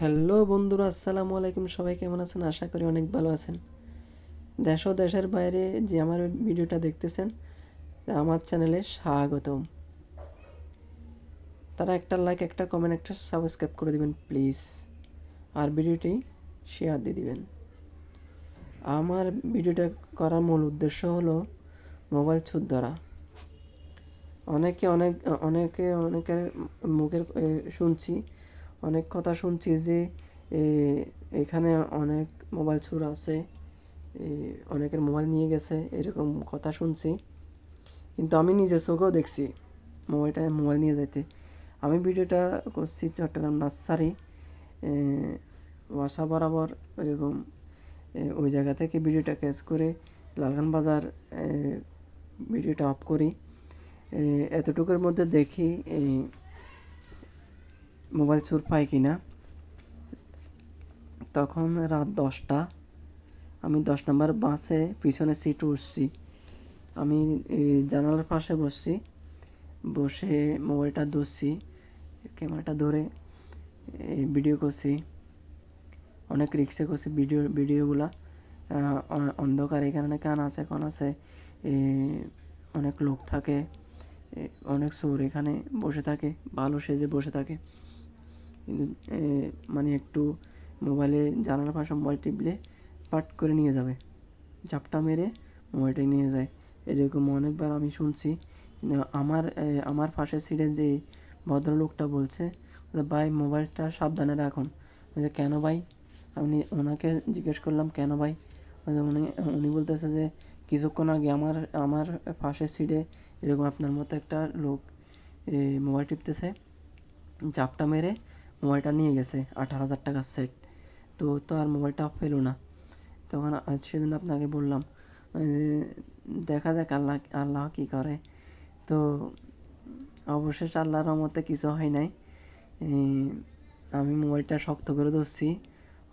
Hello বন্ধুরা, আসসালামু আলাইকুম। সবাই কেমন আছেন? আশা করি অনেক ভালো আছেন। দেশ ও দেশের বাইরে যে আমার ভিডিওটা দেখতেছেন আমার চ্যানেলে স্বাগতম। তারা একটা লাইক একটা কমেন্ট একটা সাবস্ক্রাইব করে দিবেন প্লিজ আর ভিডিওটি শেয়ার দিয়ে দিবেন। আমার ভিডিওটা করার মূল উদ্দেশ্য হলো মোবাইল ছুট ধরা। অনেকে অনেক, অনেকে অনেকের মুখের শুনছি অনেক কথা শুনছি যে এখানে অনেক মোবাইল চোর আছে অনেকের মোবাইল নিয়ে গেছে, এরকম কথা শুনছি। কিন্তু আমি নিজের চোখেও দেখছি মোবাইলটা, মোবাইল নিয়ে যাইতে। আমি ভিডিওটা করছি চট্টগ্রাম নার্সারি বাসা বরাবর এরকম ওই জায়গা থেকে ভিডিওটা ক্যাচ করে লালখান বাজার ভিডিওটা অফ করি। এতটুকুর মধ্যে দেখি মোবাইল চোর পাই কি না তখন রাত দশটা, আমি দশ নম্বর বাসে পিছনে সিট উঠছি। আমি জানালার পাশে বসছি। বসে মোবাইলটা ধরছি, ক্যামেরাটা ধরে ভিডিও করছি। অনেক রিক্সে করছি ভিডিও ভিডিওগুলা অন্ধকার, এখানে কান আছে, কোন আছে। অনেক লোক থাকে অনেক চোর এখানে বসে থাকে ভালো সেজে বসে থাকে। কিন্তু মানে একটু মোবাইলে জানালার পাশে মোবাইল টিপলে পাট করে নিয়ে যাবে। ঝাপটা মেরে মোবাইলটা নিয়ে যায়। এরকম অনেকবার আমি শুনছি। আমার আমার পাশের সিটে যে ভদ্রলোকটা বলছে ভাই, মোবাইলটা সাবধানে রাখুন। কেন ভাই? আমি ওনাকে জিজ্ঞেস করলাম, কেন ভাই? উনি উনি বলতেছে যে, কিছুক্ষণ আগে আমার আমার পাশের সিটে এরকম আপনার মতো একটা লোক মোবাইল টিপতেছে। চাপটা মেরে মোবাইলটা নিয়ে গেছে, আঠারো হাজার টাকার সেট তো তো আর মোবাইলটা পেল না। তখন সেদিন আপনাকে বললাম দেখা যাক আল্লাহ আল্লাহ কী করে। তো, অবশেষ আল্লাহর রহমতে কিছু হয় নাই। আমি মোবাইলটা শক্ত করে ধরছি।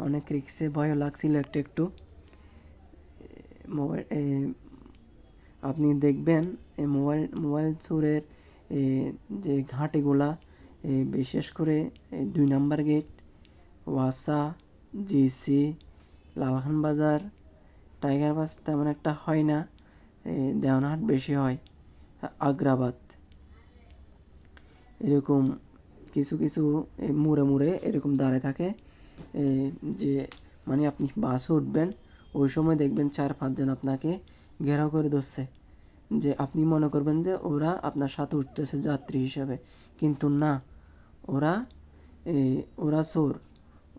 অনেক রিক্সে ভয়ও লাগছিল একটু একটু। মোবাইল আপনি দেখবেন এই মোবাইল মোবাইল চোরের যে ঘাটিগুলা বিশেষ করে দুই নাম্বার গেট, ওয়াসা জিসি লালখান বাজার, টাইগার বাস তেমন একটা হয় না দেওয়ানহাট বেশি হয়, আগ্রাবাদ। এরকম কিছু কিছু মুড়ে মুড়ে এরকম দাঁড়ায় থাকে যে মানে আপনি বাসে উঠবেন, ওই সময় দেখবেন চার পাঁচজন আপনাকে ঘেরাও করে ধরছে, যে আপনি মনে করবেন যে ওরা আপনার সাথে উঠতেছে যাত্রী হিসেবে, কিন্তু না। ওরা ওরা চোর।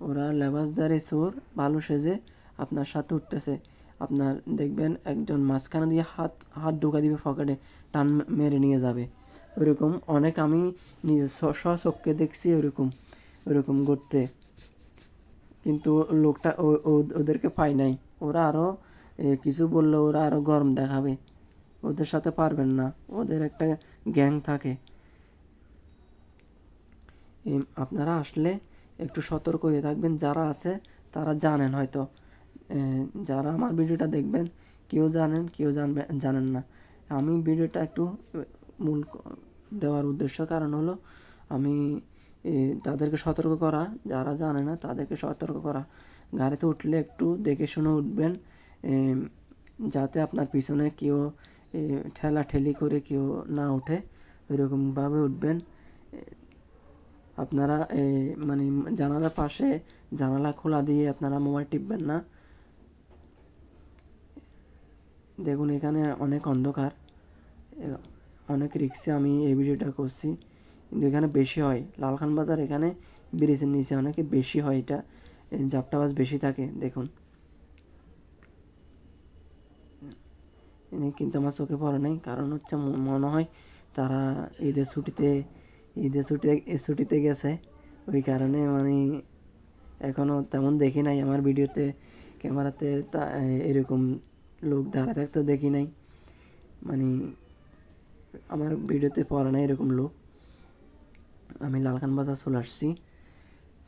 ওরা লেবাসদারি চোর, ভালো সেজে আপনার সাথে উঠতেছে। আপনার দেখবেন একজন মাঝখানে দিয়ে হাত হাত ঢোকা দিবে পকেটে, টান মেরে নিয়ে যাবে। ওরকম অনেক আমি নিজে স- স্বচক্ষে দেখছি ওরকম ওরকম করতে কিন্তু লোকটা ওদেরকে পাই নাই। ওরা আরও কিছু বললে ওরা আরও গরম দেখাবে। ওদের সাথে পারবেন না। ওদের একটা গ্যাং থাকে। আপনারা আসলে একটু সতর্ক হয়ে থাকবেন। যারা আছে, তারা জানেন হয়তো। যারা আমার ভিডিওটা দেখবেন, কেউ জানেন, কেউ জানবে জানেন না। আমি ভিডিওটা একটু মূল দেওয়ার উদ্দেশ্য কারণ হলো, আমি তাদেরকে সতর্ক করা। যারা জানে না, তাদেরকে সতর্ক করা। গাড়িতে উঠলে একটু দেখে শুনে উঠবেন যাতে আপনার পিছনে কেউ ঠেলা ঠেলি করে কেউ না ওঠে। ওইরকমভাবে উঠবেন। আপনারা মানে জানালার পাশে জানালা খোলা দিয়ে আপনারা মোবাইল টিপবেন না। দেখুন এখানে অনেক অন্ধকার। অনেক রিক্সে আমি এই ভিডিওটা করছি। কিন্তু এখানে বেশি হয়। লালখান বাজার এখানে ব্রিজের নিচে অনেক বেশি হয় এটা। এ, জাপটাবাজ বেশি থাকে দেখুন। কিন্তু আমার চোখে পড়ে নাই। কারণ হচ্ছে মনে হয় তারা ঈদের ছুটিতে ঈদের ছুটি, ছুটিতে গেছে। ওই কারণে মানে এখনও তেমন দেখি নাই। আমার ভিডিওতে, ক্যামেরাতে তা, এরকম লোক দাঁড়া থাকতে দেখি নাই। মানে আমার ভিডিওতে পড়ে না এরকম লোক। আমি লালখান বাজার চলে আসছি।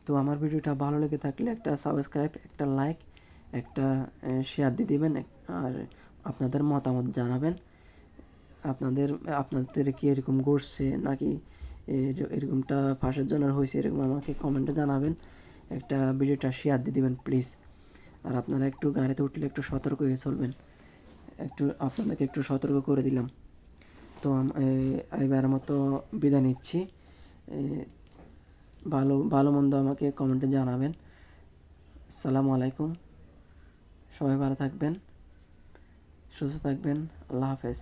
তো আমার ভিডিওটা ভালো লেগে থাকলে একটা সাবস্ক্রাইব একটা লাইক একটা শেয়ার দিয়ে দিবেন। আর আপনাদের মতামত জানাবেন। আপনাদের আপনাদের কি এরকম ঘটছে? নাকি এরকমটা ফাঁসের জন্য হয়েছে, এরকম আমাকে কমেন্টে জানাবেন। একটা ভিডিওটা শেয়ার দিয়ে দেবেন প্লিজ আর আপনারা একটু গাড়িতে উঠলে একটু সতর্ক হয়ে চলবেন। একটু আপনাদেরকে একটু সতর্ক করে দিলাম। তো এবার মতো বিদায় নিচ্ছি। ভালো ভালো মন্দ আমাকে কমেন্টে জানাবেন। সালামু আলাইকুম। সবাই ভালো থাকবেন, সুস্থ থাকবেন। আল্লাহ হাফেজ।